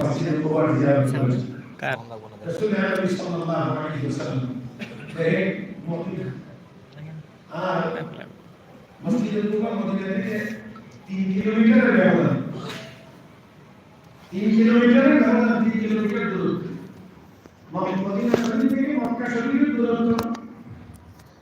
মসজিদের উপকার জিয়ারত করেন কার রাসূল আলাইহি সাল্লাল্লাহু আলাইহি ওয়াসাল্লাম দেখেন মসজিদ আর মসজিদের উপকার মদিনা থেকে 3 কিলোমিটারের ব্যবধান 3 কিলোমিটারের ব্যবধান 3 কিলোমিটার দূরত্ব মদিনা শরীফ থেকে মক্কা শরীফের দূরত্ব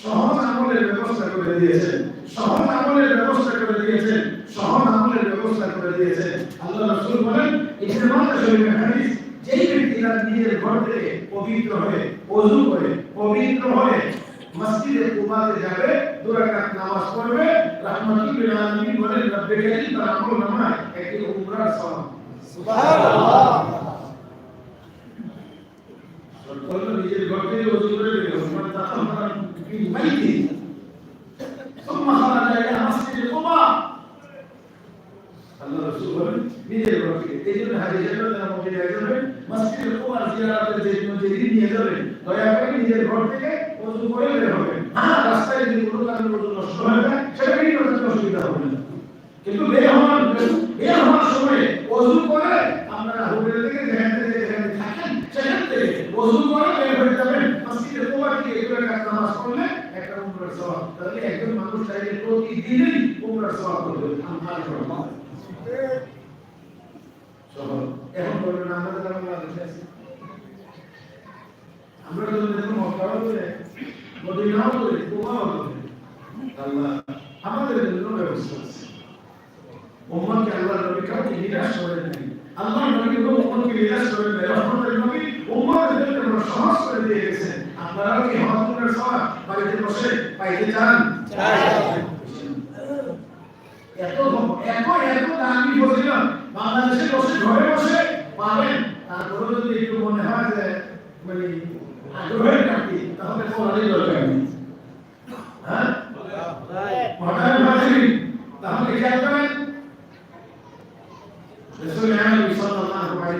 সহজ আমলের ব্যবস্থা করে দিয়েছেন। সহজ আমলের ব্যবস্থা করে দিয়েছেন। সহজ আমলের ব্যবস্থা করে দিয়েছেন। আল্লাহ রাসূল বলেন ইসলাম শরীফের হাদিস, যেই ব্যক্তিরা নিজের ঘর থেকে পবিত্র হয়ে ওযু করে, পবিত্র হয়ে মসজিদে কুবাতে যাবে, দু রাকাত নামাজ পড়বে, রাহমাতুল লিল আলামিন বলেন, রব্বে কারীম তার আমল নামায় একটি উমরার সওয়াব। সুবহানাল্লাহ। নিজের ঘর থেকে ওযু করে বের হবে মানে তাতাম্মারা ফি বাইতি ثم خرج الى مسجد قباء আল্লাহ রাসূল বলেন নিজের ঘর থেকে এই জন্য হাদিসের মধ্যে আমাকে যাবেন মসজিদে কুবার জিয়ারতের যে জন্য যেদিন নিয়ে যাবেন দয়া করে নিজের ঘর থেকে ওযু করে বের হবে হ্যাঁ রাস্তায় যদি কোনো কারণে ওযু নষ্ট হয়ে যায় সেটা নিয়ে কোনো অসুবিধা হবে না কিন্তু বের হওয়ার বের হওয়ার সময় প্রতিদিনই উমরার সওয়াব করবে আলহামদুলিল্লাহ শহর এখন বলবেন আমরা তো বাংলাদেশে আছি আমরা তো দেখুন মক্কাও করে মদিনাও করে কুবাও করে আল্লাহ আমাদের জন্য ব্যবস্থা আছে উম্মতকে আল্লাহ নবী কাউকে নিরাশ করেন নাই আল্লাহ নবী কোনো উম্মতকে নিরাশ করেন নাই রহমতের নবী জন্য বড় সহজ করে দিয়ে গেছেন। আপনারাও কি হজের সওয়াব? বাড়িতে বসে পাইতে চান? এত এত এত দামি বলছিলাম বাংলাদেশে বসে ঘরে বসে পাবেন। তারপরে যদি একটু মনে হয় যে মানে আগ্রহের কাটি তাহলে পড়ারই দরকার নেই। হ্যাঁ পড়ার মাঝে তাহলে খেয়াল করেন রাসূল আলাইহি সাল্লাল্লাহু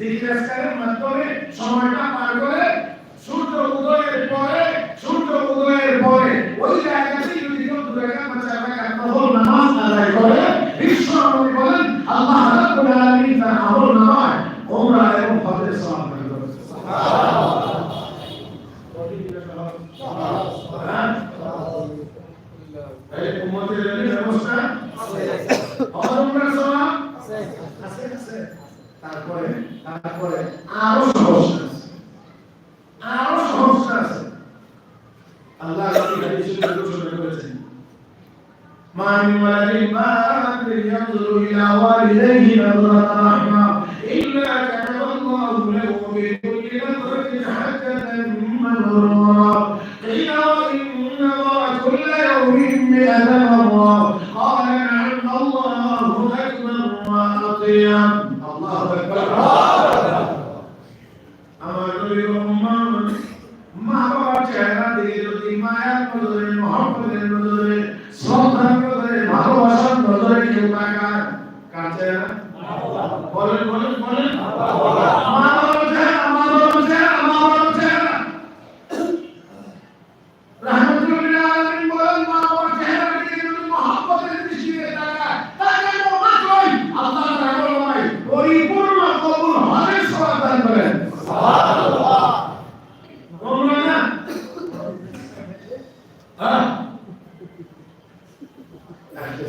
আজকারের মাধ্যমে সময়টা পার করে সূর্য উদয়ের পরে, সূর্য উদয়ের পরে ওই জায়গাতে যদি কেউ দু রাকাত পাঁচ নফল নামাজ আদায় করে বিশ্ব বলেন, আল্লাহ রাব্বুল আলামিন তার আমল Alejandra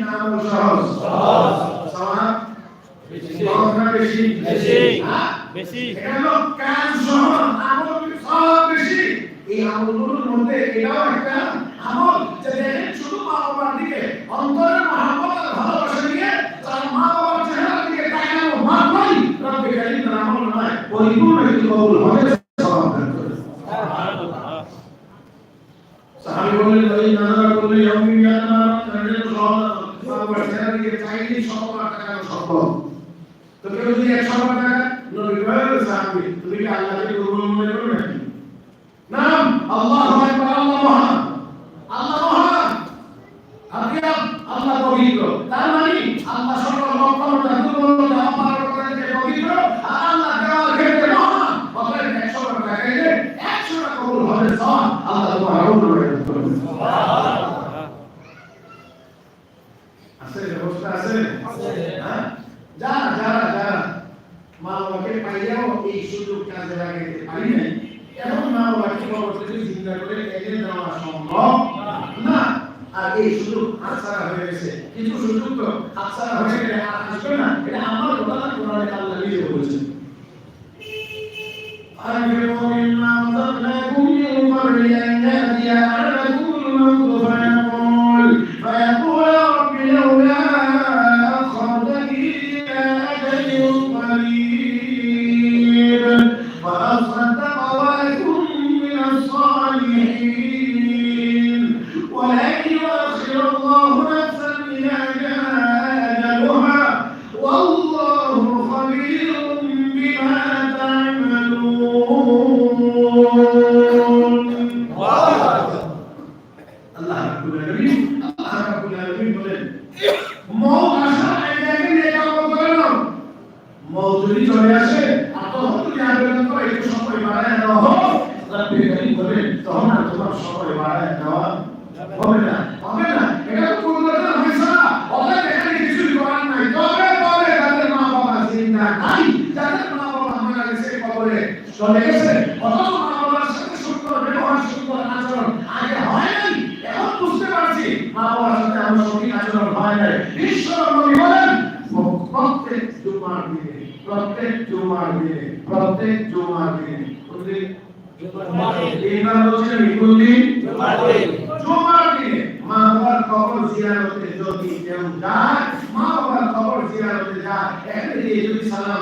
নাম সহজ। সহজ। সহজ বেশি। বেশি। হ্যাঁ? বেশি। কেন কাজ সহজ আমল সব বেশি। এই আমলগুলোর মধ্যে এটাও একটা আমল যে দেখেন শুধু মা বাবার দিকে অন্তরের মহাপত আর ভালোবাসা দিয়ে তার মা বাবার চেহারার দিকে তাকানো মাত্রই রব্বে কারিম তার আমল নয় পরিপূর্ণ কিন্তু কবুল হবে। সকল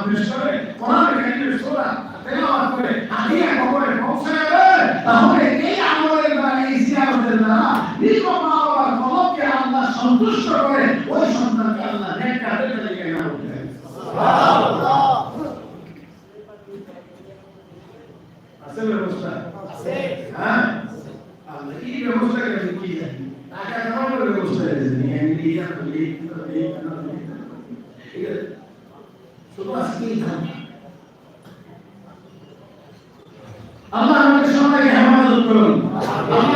উদ্দেশ্যে কোরআন কারিমের সূরা তেলাওয়াত করে হাদিয়া কবরে পৌঁছে যাবে তাহলে এই আমলের দ্বারা এই জিয়ারতের দ্বারা নিজ মা বাবার কলবকে আল্লাহ সন্তুষ্ট করে ওই সন্তানকে আল্লাহ নেক কাজে লেগে না উঠে সুবহানাল্লাহ আছে ব্যবস্থা আছে হ্যাঁ আমরা এই ব্যবস্থা করে কি টাকা কামানোর ব্যবস্থা আছে নিয়ে নিয়ে নিয়ে বিধান আল্লাহ আমাদের সবাই হেফাজত করুন। আল্লাহ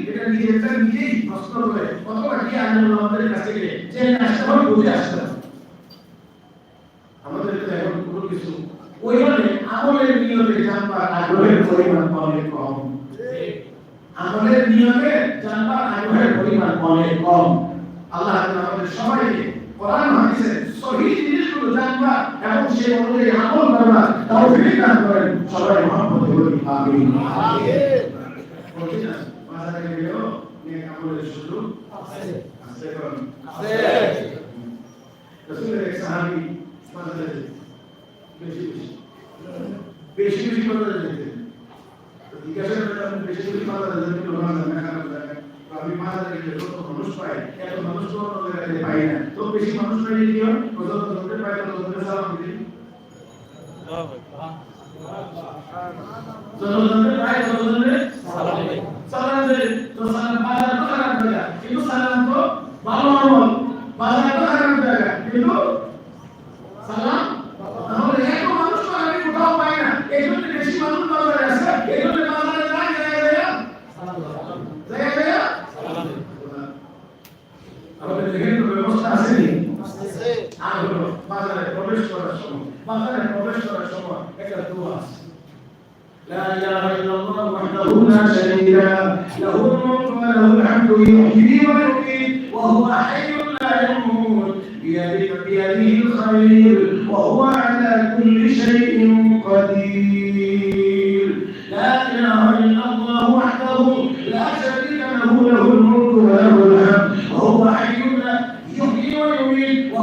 এটা নিজেরটা নিজেই প্রশ্ন করে। অথবা কি আনন্দ আমাদের কাছ থেকে যে আসতে হবে বুঝে আসতে হবে। আমাদের তো এখন কোনো কিছু ওই মানে আমলের নিয়তে জানবার আগ্রহের পরিমাণ অনেক কম। আমলের নিয়তে জানবার আগ্রহের পরিমাণ অনেক কম। আল্লাহ তাআলা আমাদের সবাইকে কোরআন হাদিসের সহিহ জিনিসগুলো জানবা এবং সেই অনুযায়ী আমল করবা তৌফিক দান করেন। সবাই মহব্বত করি আমিন। বলছি না। বাজারে নেক আমলের সুযোগ আছে। আছে কারণ আছে। রাসূলের এক সাহাবী বাজারে। বেশি বেশি। বেশি বেশি বাজারে যেতেন তো জিজ্ঞাসা করলাম বেশি বেশি বাজারে যেতেন তো ওনার জানা খারাপ জায়গা তো আমি বাজারে গেলে যত মানুষ পাই এত মানুষ তো অন্য জায়গাতে পাই না। তো বেশি মানুষ পাইলে কি হয়? যত যত পাই তত তত সালাম দিই যত যত পাই তত তত সালাম দিই। সালাম দিই তো সালাম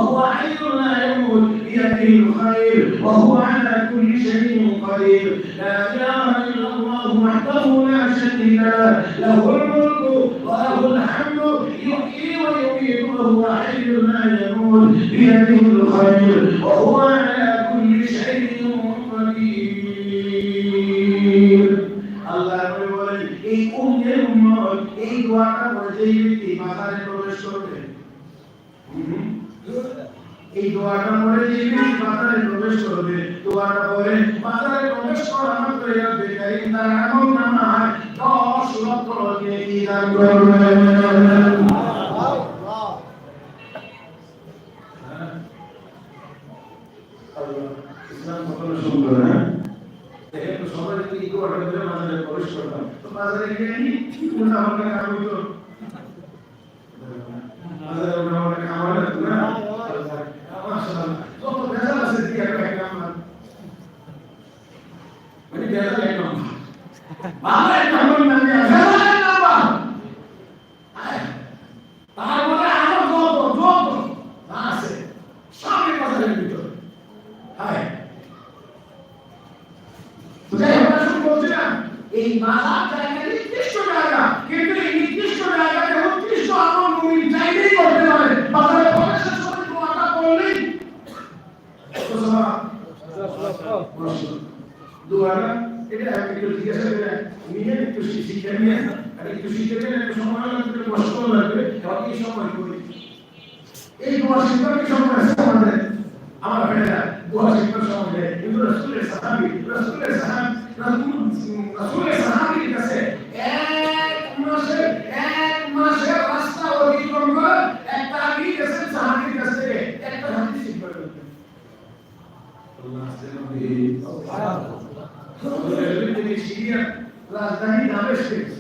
وهو حي لا يموت بيده الخير وهو على كل شيء قدير. لا اله إلا الله وحده لا شريك له له الملك وله الحمد يحيي ويميت وهو حي لا يموت بيده الخير وهو على كل شيء পড়ে যে ব্যক্তি বাজারে প্রবেশ করবে। দোয়াটা পড়ে বাজারে প্রবেশ করা মাত্র এর বেকারি তার আমল নামায় দশ লক্ষ নেকি দান করবেন ইসলাম কখনো সুন্দর হ্যাঁ সবাই যদি একটু অর্ডার করে বাজারে প্রবেশ করতাম তো বাজারে গিয়ে কোনটা আমাকে কাজ হতো বাজারে ওটা আমাকে খাওয়া লাগতো না মাশাআল্লাহ যত ভেজাল আছে দিয়ে একটা একটা আমার মানে ভেজাল এক নম্বর বাংলা এক নম্বর না দিয়ে ভেজাল এক নম্বর তারপরে আরও যত যত আছে সবই বাজারের ভিতরে হায় যাই হোক আসুন বলছিলাম এই বাজার জায়গা নির্দিষ্ট জায়গা কিন্তু এই নির্দিষ্ট জায়গাতে উৎকৃষ্ট আমল মুমিন চাইলেই করতে পারে বাজারে প্রবেশের সময় দোয়াটা করলেই তো সবাই দোয়াটা এটা আমি একটু জিজ্ঞাসা করে নিয়ে একটু শি- শিখে নিয়ে আর একটু শিখে একটু সময় লাগবে একটু কষ্ট লাগবে কারণ সময় করি এই দোয়া শিখবার সময় আছে আমাদের আমার ভাইরা দোয়া শিখবার সময় নেই কিন্তু রসুলের সাহাবি রসুলের সাহাবি রসুলের সাহাবির কাছে এক মাসে এক মাসের রাস্তা অতিক্রম করে একটা আগেই গেছেন সাহাবির কাছ থেকে একটা হাদিস শিখবার জন্য আল্লাহ সাল্লাল্লাহু রাজধানী দামেস্কে গেছে।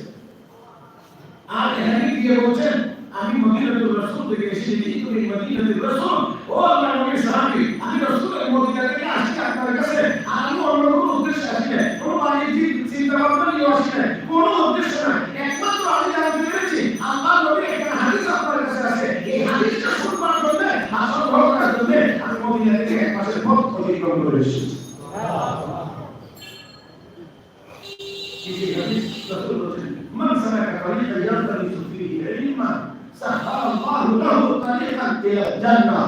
আর এখানে গিয়ে বলছেন? আমি মদিনাতুর রাসূল থেকে এসেছি তুমি মদিনাতুর রাসূল? ও আল্লাহ নবীর সাহাবী, আমি রাসূলের মদিনা থেকে আসছি আপনার কাছে। আমি অন্য কোনো উদ্দেশ্যে আসি না কোনো বাণিজ্যিক চিন্তা ভাবনা নিয়ে আসি না কোনো উদ্দেশ্য না একমাত্র আমি জানতে পেরেছি আল্লাহ নবীর একটা হাদিস আপনার কাছে আছে। এই হাদিসটা শুনবার জন্য আসল করার জন্য আমি মদিনা থেকে এক মাসের পথ অতিক্রম করে এসেছি। الجنة.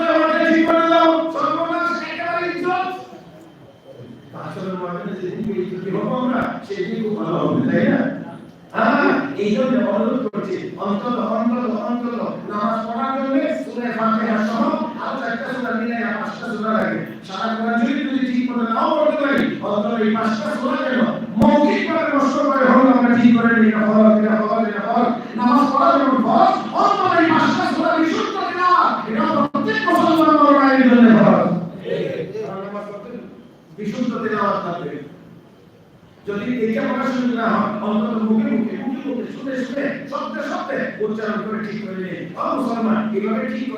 আমরা সেদিকে ভালো হবে তাই না আরও চারটা সূরা লাগে সারা কোরআন করে নাও অন্তত এই পাঁচটা সূরা কেন মৌখিক ভাবে কষ্ট করে হলো আমরা ঠিক করে নিই এটা ফরজ এটা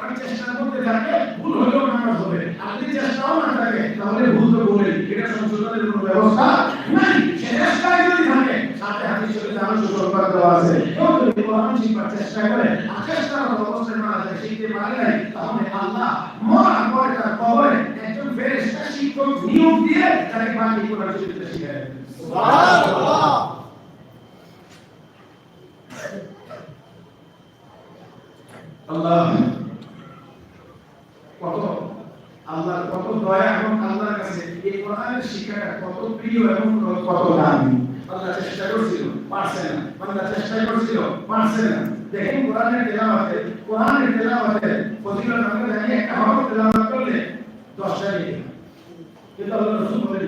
করার চেষ্টা করতে থাকলে ভুল হলেও নামাজ হবে। আর যদি চেষ্টাও না থাকে, তাহলে ভুল তো ভুলে এটা সংশোধনের কোনো ব্যবস্থা নাই। সে চেষ্টায় যদি থাকে, সাথে হাতে চলে যাওয়ার সুসংবাদ দেওয়া আছে। কেউ যদি চেষ্টা করে আকাশ চেষ্টারত অবস্থায় মারা যায় শিখতে পারে নাই তাহলে আল্লাহ মরার পরে তার কবরে একজন ফেরেশতা শিক্ষক নিয়োগ দিয়ে তাকে বাকি কোরআন শিখতে শিখায় আল্লাহ কত আল্লাহ কত দয়া এবং আল্লাহর কাছে এই কোরআনের শিক্ষাটা কত প্রিয় এবং কত দামি। আল্লাহ চেষ্টা করছিল, পারছে না। আল্লাহ চেষ্টা করছিল, পারছে না। দেখেন কোরআনের তেলাওয়াতে কোরআনের তেলাওয়াতে জানি, একটা তেলাওয়াত করলে কিন্তু আল্লাহ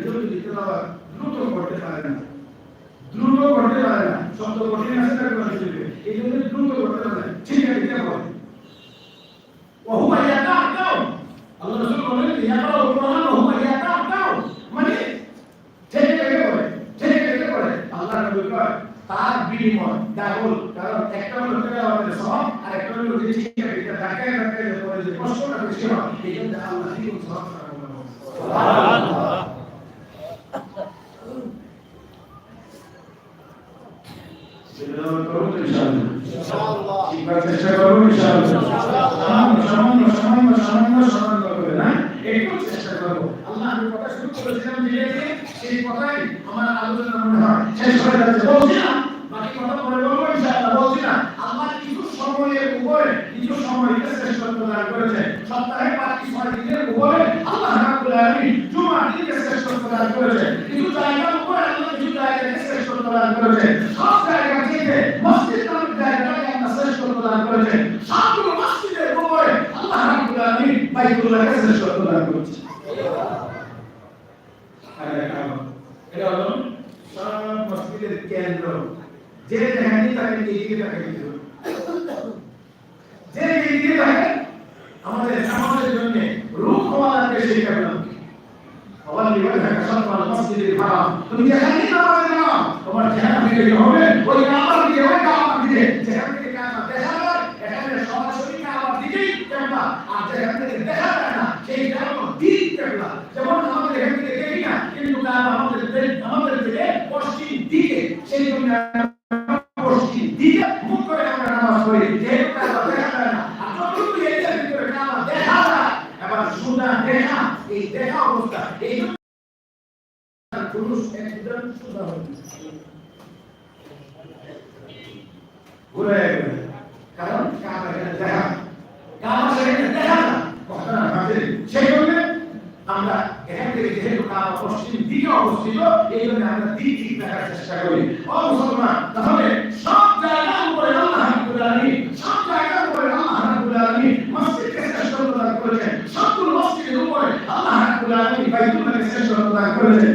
যদি তেলাওয়াত দ্রুত করতে পারে না, দ্রুত করতে পারে না, শব্দ কঠিন আছে তার কোরআন এই জন্য দ্রুত করতে পারে ঠিক আছে রাসূল বলেন ইয়াকাউ কোরআন وهو يتعتع মানে থেকে থেকে পড়ে থেকে থেকে পড়ে আল্লাহ নবী কয় তার বিনিময় ডাবল কারণ একটা হলো তেলাওয়াতের সওয়াব আর একটা হলো যে ঠিক আছে এটা ধাক্কায় ধাক্কায় যে পড়ে যে কষ্টটা বেশি হয় এই জন্য আল্লাহ দ্বিগুণ সওয়াব সুবহানাল্লাহ সেজন্য করুন ইনশাআল্লাহ শিখবার চেষ্টা করুন ইনশাআল্লাহ সামান্য সামান্য সামান্য সামান্য সামান্য করে না একটু চেষ্টা করব। আল্লাহ, আমি কথা শুরু করেছিলাম ধীরে সেই কথাই আমার আলোচনা মনে হয় শেষ করে যাচ্ছে। বলছি না বাকি কথা পরে বলব ইনশাআল্লাহ বলছি না আল্লাহ কিছু সময়ের উপরে কিছু সময়কে শ্রেষ্ঠত্ব দান করেছে সপ্তাহে বাকি ছয় দিনের উপরে আল্লাহ রাব্বুল আলামিন জুমা দিনকে শ্রেষ্ঠত্ব দান করেছে কিছু জায়গার উপরে আল্লাহ কিছু জায়গাকে শ্রেষ্ঠত্ব দান করেছে সব জায়গা থেকে মসজিদ নামক জায়গাটাকে আল্লাহ শ্রেষ্ঠত্ব দান করেছে সবগুলো মসজিদের উপরে আল্লাহ রাব্বুল আলামিন বাইতুল্লাহকে শ্রেষ্ঠত্ব দান করেছে আরে কাবা এটা হলো সব মসজিদের কেন্দ্র যে যেখানে তাকে এগিয়ে থাকে যে এগিয়ে থাকে আমাদের আমাদের জন্য রূপ হওয়া লাগবে সেই কারণে আবার লিবার সন্তান মসজিদের হারাম তুমি যেখানে নামাজে নাও তোমার চেহারা দিকে হবে। ওই কাবার দিকে, ওই কাবার দিকে। যেখান থেকে কাবা দেখা যায় এখানে সরাসরি কাবার দিকেই কেবলা আর যেখান থেকে দেখা যায় না, সেই কাবা দিক কেবলা যেমন আমাদের এখান থেকে দেখি না, কিন্তু কাবা আমাদের আমাদের থেকে পশ্চিম দিকে, সেই জন্য আমরা এখান থেকে যেহেতু কাবা পশ্চিম দিকে অবস্থিত, এই জন্য আমরা দিক ঠিক দেখার চেষ্টা করি। ও মুসলমান, তাহলে সব জায়গার উপরে আল্লাহ রাব্বুল আলামিন, সব জায়গার উপরে আল্লাহ রাব্বুল মসজিদকে শ্রেষ্ঠত্ব দান করেছেন। সবগুলো মসজিদের উপরে আল্লাহ রাব্বুল বাইতুল মালের শ্রেষ্ঠত্ব দান করেছেন।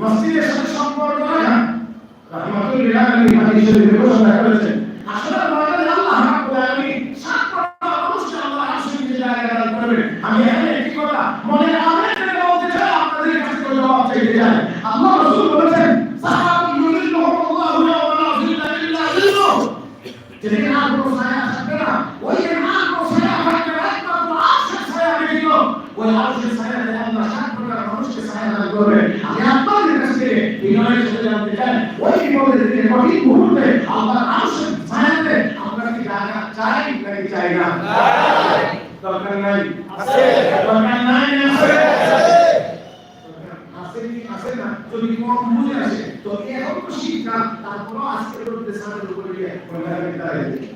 মসজিদের সাথে সম্পর্ক হয় না। আসলে கொண்டாடி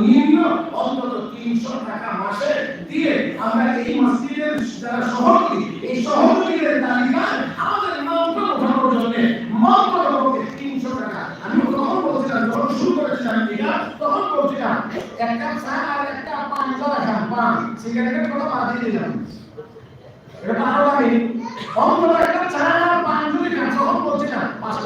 সর্বনিম্ন অন্তত তিনশো টাকা মাসে দিয়ে আমরা এই মসজিদের যারা সহযোগী এই সহযোগীদের তালিকায় আমাদের নামটা ওঠানোর জন্য মাত্র তিনশো টাকা। আমি তখন বলছিলাম, যখন শুরু করেছিলাম এটা, তখন বলছিলাম, একটা চা আর একটা পান চা খান পান। সিগারেটের কথা বাদ দিয়ে দিলাম। এটা আরও আমি অন্তত একটা চা আর পান যদি খান, তখন বলছিলাম